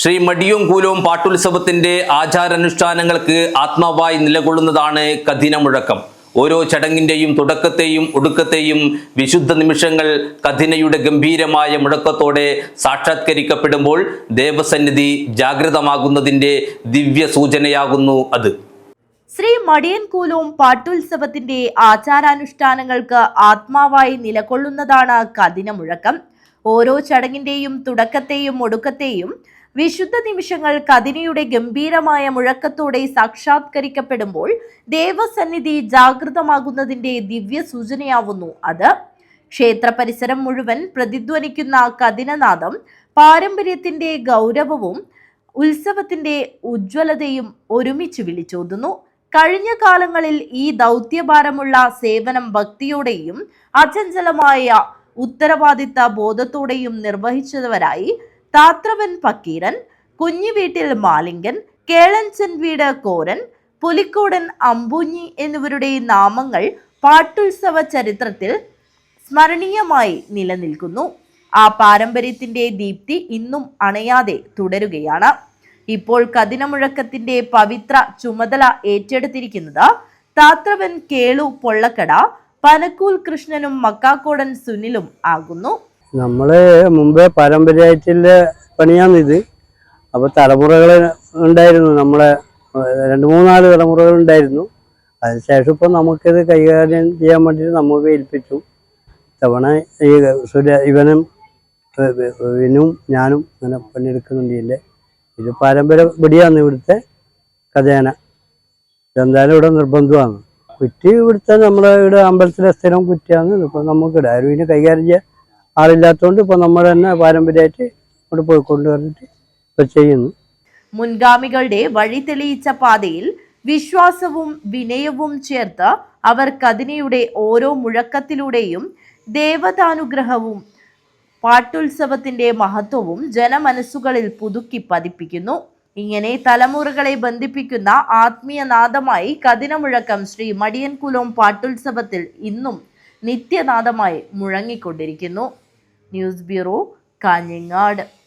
ശ്രീ മടിയും കൂലവും പാട്ടുത്സവത്തിന്റെ ആചാരാനുഷ്ഠാനങ്ങൾക്ക് ആത്മാവായി നിലകൊള്ളുന്നതാണ് കഥിനമുഴക്കം ഓരോ ചടങ്ങിന്റെയും തുടക്കത്തെയും ഒടുക്കത്തെയും വിശുദ്ധ നിമിഷങ്ങൾ കഥിനയുടെ ഗംഭീരമായ മുഴക്കത്തോടെ സാക്ഷാത്കരിക്കപ്പെടുമ്പോൾ ദേവസന്നിധി ജാഗ്രതമാകുന്നതിന്റെ ദിവ്യ സൂചനയാകുന്നു അത്. ശ്രീ മടിയൻകൂലവും പാട്ടുത്സവത്തിന്റെ ആചാരാനുഷ്ഠാനങ്ങൾക്ക് ആത്മാവായി നിലകൊള്ളുന്നതാണ് കതിനമുഴക്കം ഓരോ ചടങ്ങിന്റെയും തുടക്കത്തെയും ഒടുക്കത്തെയും വിശുദ്ധ നിമിഷങ്ങൾ കതിനിയുടെ ഗംഭീരമായ മുഴക്കത്തോടെ സാക്ഷാത്കരിക്കപ്പെടുമ്പോൾ ദേവസന്നിധി ജാഗൃതമാകുന്നതിന്റെ ദിവ്യ സൂചനയാവുന്നു അത്. ക്ഷേത്ര പരിസരം മുഴുവൻ പ്രതിധ്വനിക്കുന്ന കതിനനാദം പാരമ്പര്യത്തിന്റെ ഗൗരവവും ഉത്സവത്തിന്റെ ഉജ്ജ്വലതയും ഒരുമിച്ച് വിളിച്ചോതുന്നു. കഴിഞ്ഞ കാലങ്ങളിൽ ഈ ദൗത്യഭാരമുള്ള സേവനം ഭക്തിയോടെയും അചഞ്ചലമായ ഉത്തരവാദിത്ത ബോധത്തോടെയും നിർവഹിച്ചവരായി താത്രവൻ പക്കീരൻ കുഞ്ഞുവീട്ടിൽ മാലിംഗൻ കേളൻസൻ വീട് കോരൻ പുലിക്കോടൻ അമ്പൂഞ്ഞി എന്നിവരുടെ നാമങ്ങൾ പാട്ടുത്സവ ചരിത്രത്തിൽ സ്മരണീയമായി നിലനിൽക്കുന്നു. ആ പാരമ്പര്യത്തിന്റെ ദീപ്തി ഇന്നും അണയാതെ തുടരുകയാണ്. ഇപ്പോൾ കതിനമുഴക്കത്തിന്റെ പവിത്ര ചുമതല ഏറ്റെടുത്തിരിക്കുന്നത് താത്രവൻ കേളു പൊള്ളക്കട പനക്കൂൽ കൃഷ്ണനും മക്കാക്കോടൻ സുനിലും ആകുന്നു. നമ്മൾ മുമ്പേ പാരമ്പര്യമായിട്ടുള്ള ഇത്. അപ്പൊ തലമുറകൾ ഉണ്ടായിരുന്നു നമ്മളെ രണ്ട് മൂന്നാൽ തലമുറകൾ ഉണ്ടായിരുന്നു. അതിനുശേഷം ഇപ്പൊ നമുക്കിത് കൈകാര്യം ചെയ്യാൻ വേണ്ടിയിട്ട് നമുക്ക് ഏൽപ്പിച്ചു. തവണ ഈ സുര ഇവനും ഇവനും ഞാനും ഇങ്ങനെ പണിയെടുക്കുന്നുണ്ട് ഇതിന്റെ ഇത് പാരമ്പര്യ പടിയാണ് ഇവിടുത്തെ കഥേന ഇതെന്തായാലും ഇവിടെ നിർബന്ധമാണ്. കുറ്റി ഇവിടുത്തെ നമ്മളെ ഇവിടെ അമ്പലത്തിലെ സ്ഥിരം കുറ്റിയാണ്. ഇപ്പൊ നമുക്കിവിടെ ആരും ഇതിനെ കൈകാര്യം ചെയ്യാൻ ആളില്ലാത്തതുകൊണ്ട് ഇപ്പൊ നമ്മൾ തന്നെ പാരമ്പര്യമായിട്ട് ഇവിടെ പോയി കൊണ്ടുവന്നിട്ട് ഇപ്പൊ ചെയ്യുന്നു. മുൻഗാമികളുടെ വഴി തെളിയിച്ച പാതയിൽ വിശ്വാസവും വിനയവും ചേർത്ത് അവർ കതിനയുടെ ഓരോ മുഴക്കത്തിലൂടെയും ദേവതാനുഗ്രഹവും പാട്ടുത്സവത്തിന്റെ മഹത്വവും ജനമനസ്സുകളിൽ പുതുക്കി പതിപ്പിക്കുന്നു. ഇങ്ങനെ തലമുറകളെ ബന്ധിപ്പിക്കുന്ന ആത്മീയ നാദമായി ശ്രീ മടിയൻകുലോം പാട്ടുത്സവത്തിൽ ഇന്നും നിത്യനാദമായി മുഴങ്ങിക്കൊണ്ടിരിക്കുന്നു. News bureau Kanhangad.